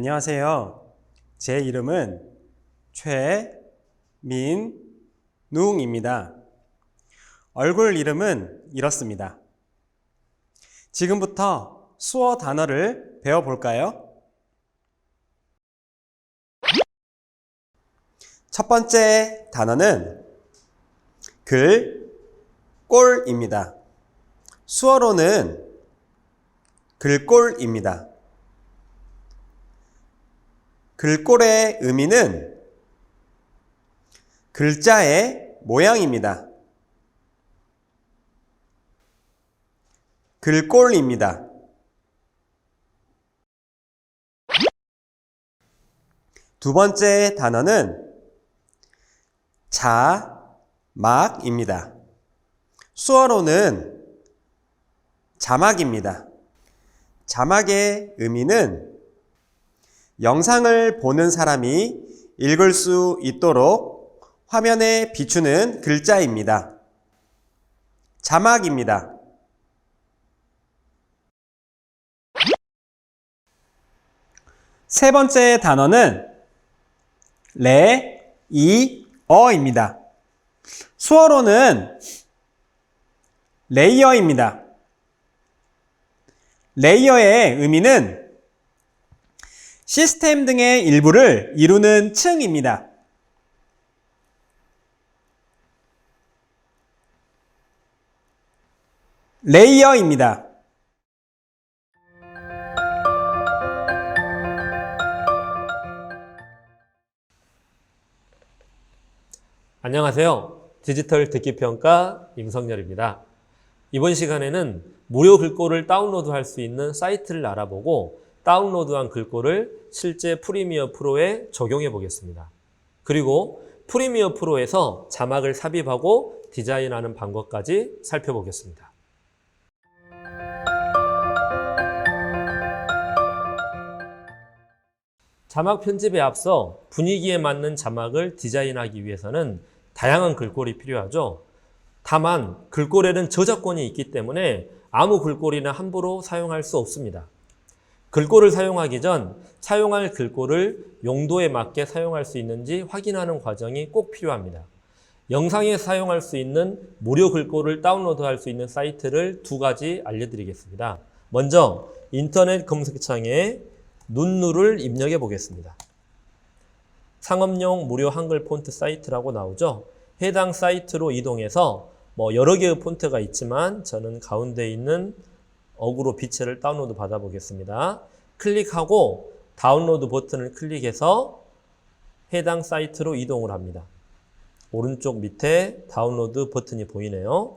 안녕하세요. 제 이름은 최민웅입니다. 얼굴 이름은 이렇습니다. 지금부터 수어 단어를 배워볼까요? 첫 번째 단어는 글, 꼴입니다. 수어로는 글꼴입니다. 글꼴의 의미는 글자의 모양입니다. 글꼴입니다. 두 번째 단어는 자막입니다. 수어로는 자막입니다. 자막의 의미는 영상을 보는 사람이 읽을 수 있도록 화면에 비추는 글자입니다. 자막입니다. 세 번째 단어는 레, 이, 어입니다. 수어로는 레이어입니다. 레이어의 의미는 시스템 등의 일부를 이루는 층입니다. 레이어입니다. 안녕하세요. 디지털 듣기 평가 임성열입니다. 이번 시간에는 무료 글꼴을 다운로드할 수 있는 사이트를 알아보고 다운로드한 글꼴을 실제 프리미어 프로에 적용해 보겠습니다. 그리고 프리미어 프로에서 자막을 삽입하고 디자인하는 방법까지 살펴보겠습니다. 자막 편집에 앞서 분위기에 맞는 자막을 디자인하기 위해서는 다양한 글꼴이 필요하죠. 다만 글꼴에는 저작권이 있기 때문에 아무 글꼴이나 함부로 사용할 수 없습니다. 글꼴을 사용하기 전 사용할 글꼴을 용도에 맞게 사용할 수 있는지 확인하는 과정이 꼭 필요합니다. 영상에 사용할 수 있는 무료 글꼴을 다운로드할 수 있는 사이트를 두 가지 알려드리겠습니다. 먼저 인터넷 검색창에 눈누를 입력해 보겠습니다. 상업용 무료 한글 폰트 사이트라고 나오죠. 해당 사이트로 이동해서 뭐 여러 개의 폰트가 있지만 저는 가운데 있는 어그로 빛체를 다운로드 받아 보겠습니다. 클릭하고 다운로드 버튼을 클릭해서 해당 사이트로 이동을 합니다. 오른쪽 밑에 다운로드 버튼이 보이네요.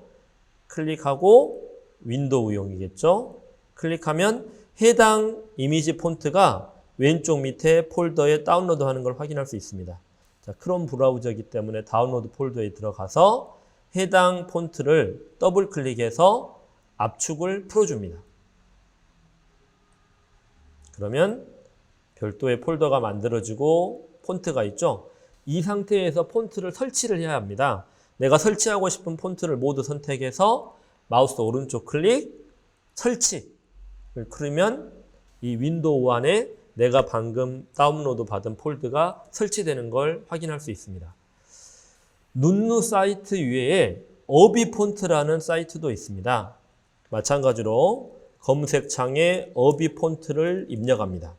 클릭하고 윈도우용이겠죠. 클릭하면 해당 이미지 폰트가 왼쪽 밑에 폴더에 다운로드 하는 걸 확인할 수 있습니다. 자, 크롬 브라우저이기 때문에 다운로드 폴더에 들어가서 해당 폰트를 더블 클릭해서 압축을 풀어줍니다. 그러면 별도의 폴더가 만들어지고 폰트가 있죠. 이 상태에서 폰트를 설치를 해야 합니다. 내가 설치하고 싶은 폰트를 모두 선택해서 마우스 오른쪽 클릭, 설치를 누르면 이 윈도우 안에 내가 방금 다운로드 받은 폴드가 설치되는 걸 확인할 수 있습니다. 눈누 사이트 외에 어비 폰트라는 사이트도 있습니다. 마찬가지로 검색창에 어비 폰트를 입력합니다.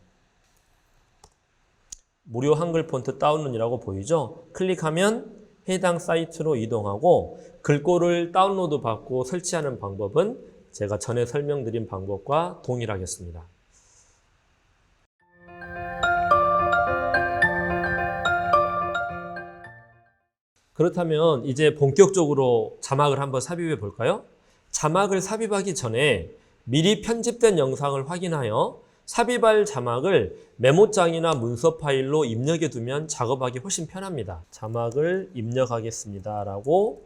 무료 한글 폰트 다운로드라고 보이죠? 클릭하면 해당 사이트로 이동하고 글꼴을 다운로드 받고 설치하는 방법은 제가 전에 설명드린 방법과 동일하겠습니다. 그렇다면 이제 본격적으로 자막을 한번 삽입해 볼까요? 자막을 삽입하기 전에 미리 편집된 영상을 확인하여 삽입할 자막을 메모장이나 문서 파일로 입력해 두면 작업하기 훨씬 편합니다. 자막을 입력하겠습니다. 라고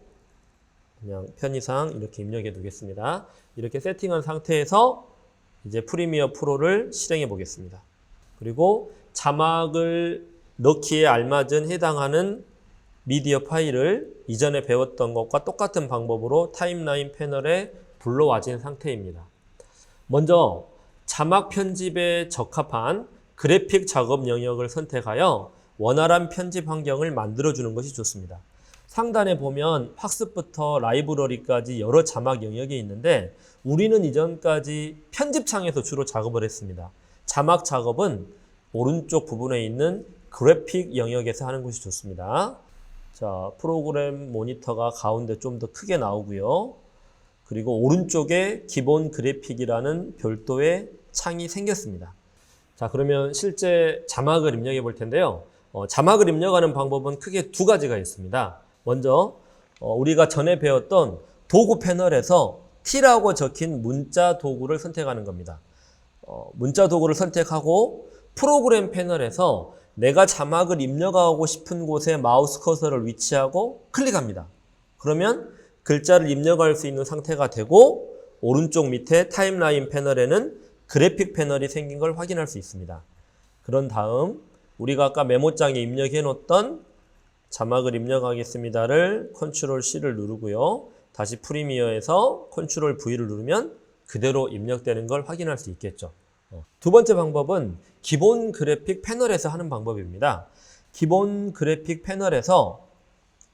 그냥 편의상 이렇게 입력해 두겠습니다. 이렇게 세팅한 상태에서 이제 프리미어 프로를 실행해 보겠습니다. 그리고 자막을 넣기에 알맞은 해당하는 미디어 파일을 이전에 배웠던 것과 똑같은 방법으로 타임라인 패널에 불러와진 상태입니다. 먼저 자막 편집에 적합한 그래픽 작업 영역을 선택하여 원활한 편집 환경을 만들어주는 것이 좋습니다. 상단에 보면 학습부터 라이브러리까지 여러 자막 영역이 있는데 우리는 이전까지 편집창에서 주로 작업을 했습니다. 자막 작업은 오른쪽 부분에 있는 그래픽 영역에서 하는 것이 좋습니다. 자, 프로그램 모니터가 가운데 좀 더 크게 나오고요. 그리고 오른쪽에 기본 그래픽이라는 별도의 창이 생겼습니다. 자, 그러면 실제 자막을 입력해 볼 텐데요. 어, 자막을 입력하는 방법은 크게 두 가지가 있습니다. 먼저 어, 우리가 전에 배웠던 도구 패널에서 T라고 적힌 문자 도구를 선택하는 겁니다. 어, 문자 도구를 선택하고 프로그램 패널에서 내가 자막을 입력하고 싶은 곳에 마우스 커서를 위치하고 클릭합니다. 그러면 글자를 입력할 수 있는 상태가 되고 오른쪽 밑에 타임라인 패널에는 그래픽 패널이 생긴 걸 확인할 수 있습니다. 그런 다음 우리가 아까 메모장에 입력해 놓던 자막을 입력하겠습니다를 컨트롤 C를 누르고요. 다시 프리미어에서 컨트롤 V를 누르면 그대로 입력되는 걸 확인할 수 있겠죠. 어. 두 번째 방법은 기본 그래픽 패널에서 하는 방법입니다. 기본 그래픽 패널에서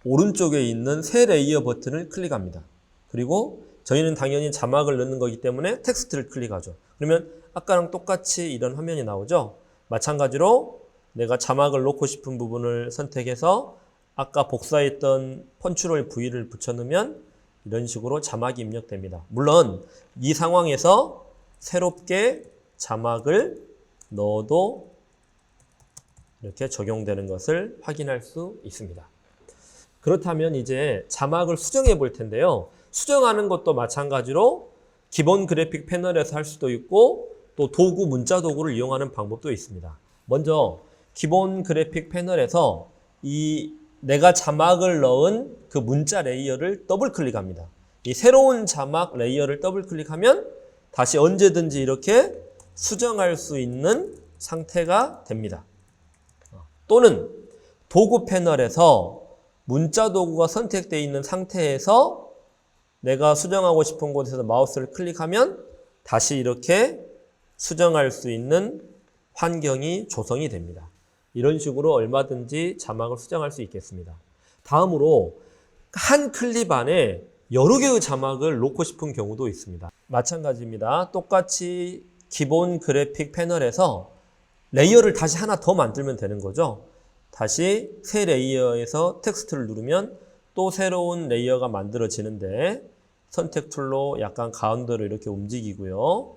오른쪽에 있는 새 레이어 버튼을 클릭합니다. 그리고 저희는 당연히 자막을 넣는 거기 때문에 텍스트를 클릭하죠. 그러면 아까랑 똑같이 이런 화면이 나오죠. 마찬가지로 내가 자막을 넣고 싶은 부분을 선택해서 아까 복사했던 컨트롤 V를 붙여넣으면 이런 식으로 자막이 입력됩니다. 물론 이 상황에서 새롭게 자막을 넣어도 이렇게 적용되는 것을 확인할 수 있습니다. 그렇다면 이제 자막을 수정해 볼 텐데요. 수정하는 것도 마찬가지로 기본 그래픽 패널에서 할 수도 있고 또 도구 문자 도구를 이용하는 방법도 있습니다. 먼저 기본 그래픽 패널에서 이 내가 자막을 넣은 그 문자 레이어를 더블 클릭합니다. 이 새로운 자막 레이어를 더블 클릭하면 다시 언제든지 이렇게 수정할 수 있는 상태가 됩니다. 또는 도구 패널에서 문자 도구가 선택되어 있는 상태에서 내가 수정하고 싶은 곳에서 마우스를 클릭하면 다시 이렇게 수정할 수 있는 환경이 조성이 됩니다. 이런 식으로 얼마든지 자막을 수정할 수 있겠습니다. 다음으로 한 클립 안에 여러 개의 자막을 놓고 싶은 경우도 있습니다. 마찬가지입니다. 똑같이 기본 그래픽 패널에서 레이어를 다시 하나 더 만들면 되는 거죠. 다시 새 레이어에서 텍스트를 누르면 또 새로운 레이어가 만들어지는데 선택 툴로 약간 가운데로 이렇게 움직이고요.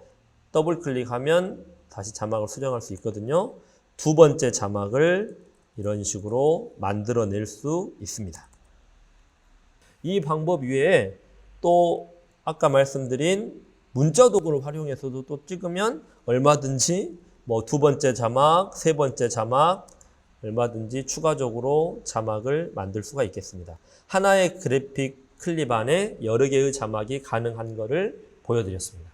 더블 클릭하면 다시 자막을 수정할 수 있거든요. 두 번째 자막을 이런 식으로 만들어낼 수 있습니다. 이 방법 외에 또 아까 말씀드린 문자 도구를 활용해서도 또 찍으면 얼마든지 뭐 두 번째 자막, 세 번째 자막 얼마든지 추가적으로 자막을 만들 수가 있겠습니다. 하나의 그래픽 클립 안에 여러 개의 자막이 가능한 것을 보여드렸습니다.